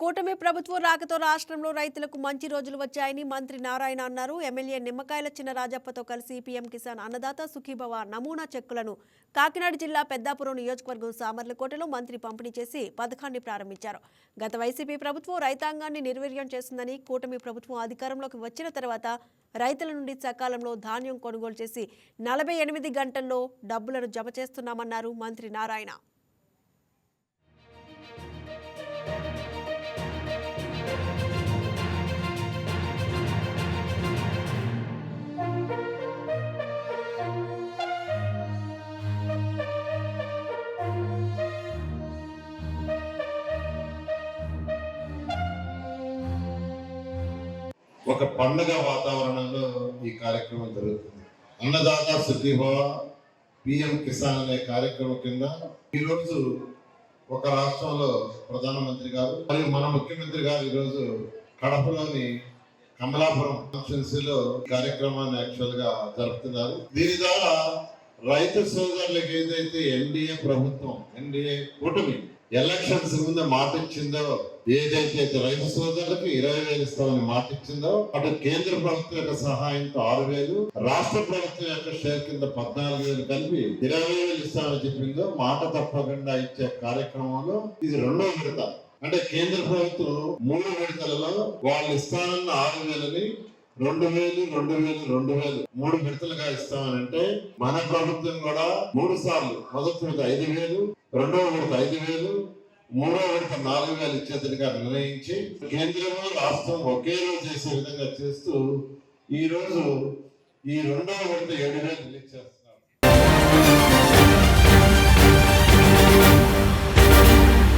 కూటమి ప్రభుత్వం రాకతో రాష్ట్రంలో రైతులకు మంచి రోజులు వచ్చాయని మంత్రి నారాయణ అన్నారు. ఎమ్మెల్యే నిమ్మకాయల చిన్న రాజప్పతో కలిసి పీఎం కిసాన్ అన్నదాత సుఖీభవ నమూనా చెక్కులను కాకినాడ జిల్లా పెద్దాపురం నియోజకవర్గం సామర్లకోటలో మంత్రి పంపిణీ చేసి పథకాన్ని ప్రారంభించారు. గత వైసీపీ ప్రభుత్వం రైతాంగాన్ని నిర్వీర్యం చేస్తుందని కూటమి ప్రభుత్వం అధికారంలోకి వచ్చిన తర్వాత రైతుల నుండి సకాలంలో ధాన్యం కొనుగోలు చేసి నలభై ఎనిమిది గంటల్లో డబ్బులను జమ చేస్తున్నామన్నారు మంత్రి నారాయణ. ఒక పండుగ వాతావరణంలో ఈ కార్యక్రమం జరుగుతుంది. అన్నదాత సుఖీభవ పిఎం కిసాన్ అనే కార్యక్రమం కింద ఈరోజు ఒక రాష్ట్రంలో ప్రధానమంత్రి గారు మరియు మన ముఖ్యమంత్రి గారు ఈరోజు కడపలోని కమలాపురం కాన్స్టిట్యున్సీలో కార్యక్రమాన్ని యాక్చువల్గా జరుపుతున్నారు. దీని ద్వారా రైతు సోదరులకు ఏదైతే ఎన్డీఏ ప్రభుత్వం ఎన్డీఏ కూటమి ఎలక్షన్స్ ముందు మాట ఇచ్చిందో ఏదైతే రైతు సోదరులకు ఇరవై వేలు ఇస్తామని మాట ఇచ్చిందో అటు కేంద్ర ప్రభుత్వం యొక్క సహాయంతో ఆరు వేలు రాష్ట్ర ప్రభుత్వం యొక్క షేర్ కింద పద్నాలుగు వేలు కలిపి ఇరవై వేలు ఇస్తామని చెప్పిందో మాట తప్పకుండా ఇచ్చే కార్యక్రమంలో ఇది రెండో విడత. అంటే కేంద్ర ప్రభుత్వం మూడు విడతలలో వాళ్ళు ఇస్తానన్న ఆరు వేలని రెండు వేలు రెండు వేలు రెండు వేలు. మూడు విడతలుగా ఇస్తామని అంటే మన ప్రభుత్వం కూడా మూడు సార్లు. మొదటి విడత ఐదు వేలు రెండవ విడత ఐదు వేలు మూడో విడత నాలుగు వేలు ఇచ్చేదిగా నిర్ణయించి కేంద్రము రాష్ట్రం ఒకే రోజు చేసే విధంగా చేస్తూ ఈ రోజు ఈ రెండవ విడత ఏడు వేలు రిలీజ్ చేస్తున్నారు